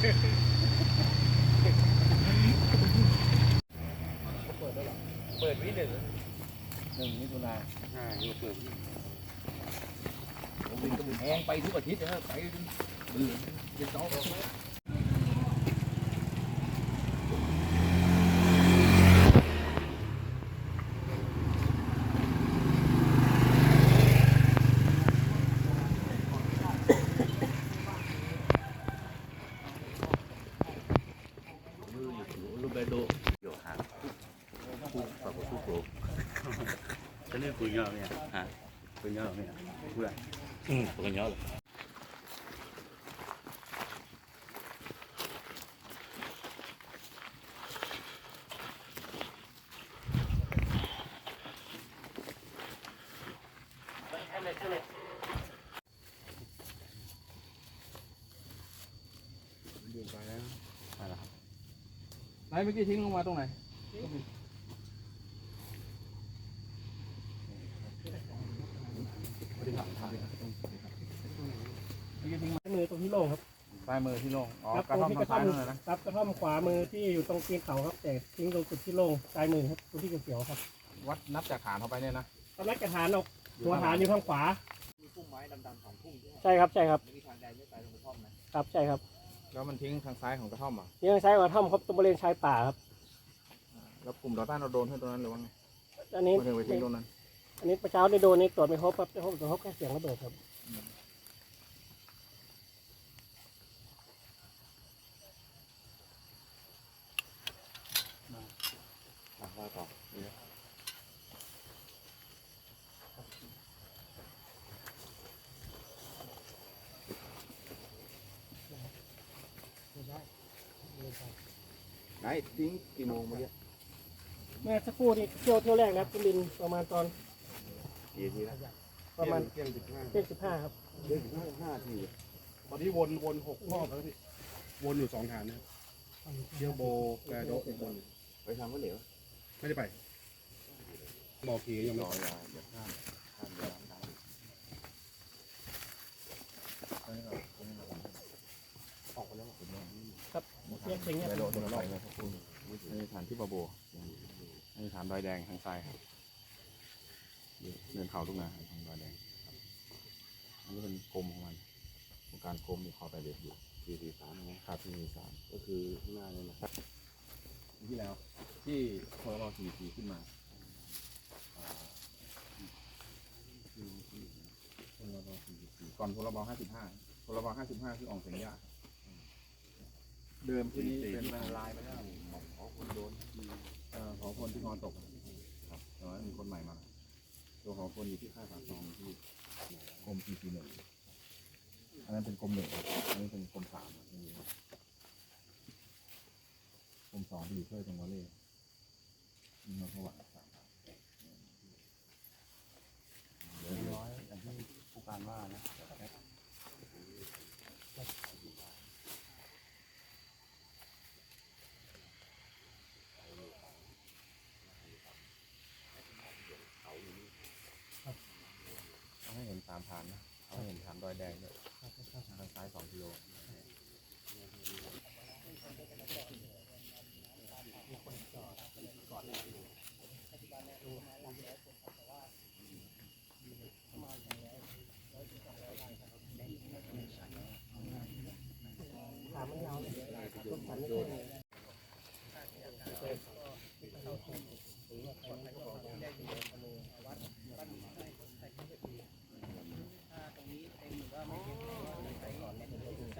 เปิดวิหนึ่งหนึ่งมิถุนาอ่าอยู่เปิดวิผมบินก็มีแพงไปทุกอาทิตย์นะครัไปเบื่อจะต้องออกไหม ปรจะเล่นปืนยาวเนี่ยฮะปืนยาวเนี่ยพูดอะไรอืมปืนยาวเลยอยู่ไปแล้วอะไรครับ ไหนเมื่อกี้ทิ้งลงมาตรงไหนมือตรงที่โล่งครับซ้ายมือที่โล่งอ๋อครับกระท่อมตรงที่ทางซ้ายนั่นแหละนะครับกระท่อมขวามือที่อยู่ตรงตีนเขาครับ แต่ทิ้งตรงจุดที่โล่งซ้ายมือครับตรงที่เขียวๆครับ วัดนับจากฐานเข้าไปเนี่ยนะตอนแรกกระฐานออกหัวฐานอยู่ทางขวา มีพุ่มไม้ดำๆสองพุ่มด้วยใช่ครับใช่ครับมีทางใดไม่ไปตรงกระท่อมนะครับใช่ครับ แล้วมันทิ้งทางซ้ายของกระท่อมอะนี่ทางซ้ายของกระท่อมครับตรงบริเวณชายป่าครับแล้วกลุ่มต่อต้านเราโดนให้ตรงนั้นหรือว่าไงอันนี้มาถึงไปทิ้งตรงนั้น อันนี้ประเช้าได้โดนในตรวจไม่พบครับไม่พบตรวจพบแค่เสียงระเบิดครับ ไหนทิ้งกี่โมงเมื่อกี้เมื่อสักครู่นี้เที่ยวเที่ยวแรกนะครับคุณบินประมาณตอนกี่นาทีแล้วประมาณเที่ยงสิบห้าเที่ยงสิบห้าครับเดือนสิบห้าห้านาทีตอนนี้วนวนหกรอบแล้วพี่วนอยู่สองฐานนะครับเดียวโบแกโดกวนไปทำก็เหลวไม่ได้ไป บอกขี่ยังรไม่ ออย่าอย่าข้ามข้ามเวลาข้ามออกไปแล้ว ครับเรียกเสียงเงียบไปโดนตัวเราเลยครับคุณนี่ฐานที่บาโบนี่ฐานดอยแดงทางซ้ายครับเดินเขาทุกนาทางดอยแดงครับอันนี้เป็นกรมของมันโครงการกรมมีคอไปเด็ดอยู่สี่สี่สามนะครับสี่สี่สามก็คือข้างหน้าเลยนะครับที่แล้วที่พลสี่สี่ขึ้นมาก่อนพลบห้าสิบห้าพลบห้าสิบห้าคือออกเสียงยาก เดิมที่นี่เป็นลายไปแล้วขอคนโดนเอ่อขอคนที่นอนตกครับแต่ว่ามีคนใหม่มา ตัวของคนอยู่ที่ค่ายปากซองที่กรมทีทีหนึ่งอันนั้นเป็นกรมหนึ่งครับอันนี้เป็นกรมสามอันนี้กรมสองที่อยู่ช่วยตรงวอลเล่มีนนทวัฒน์สามครับเดี๋ยวเดี๋ยว ร้อยอย่างที่ผู้การว่านะ เอาให้เห็นสามฐานนะเอาให้เห็นฐานดอยแดงด้วยทางซ้ายสองกิโล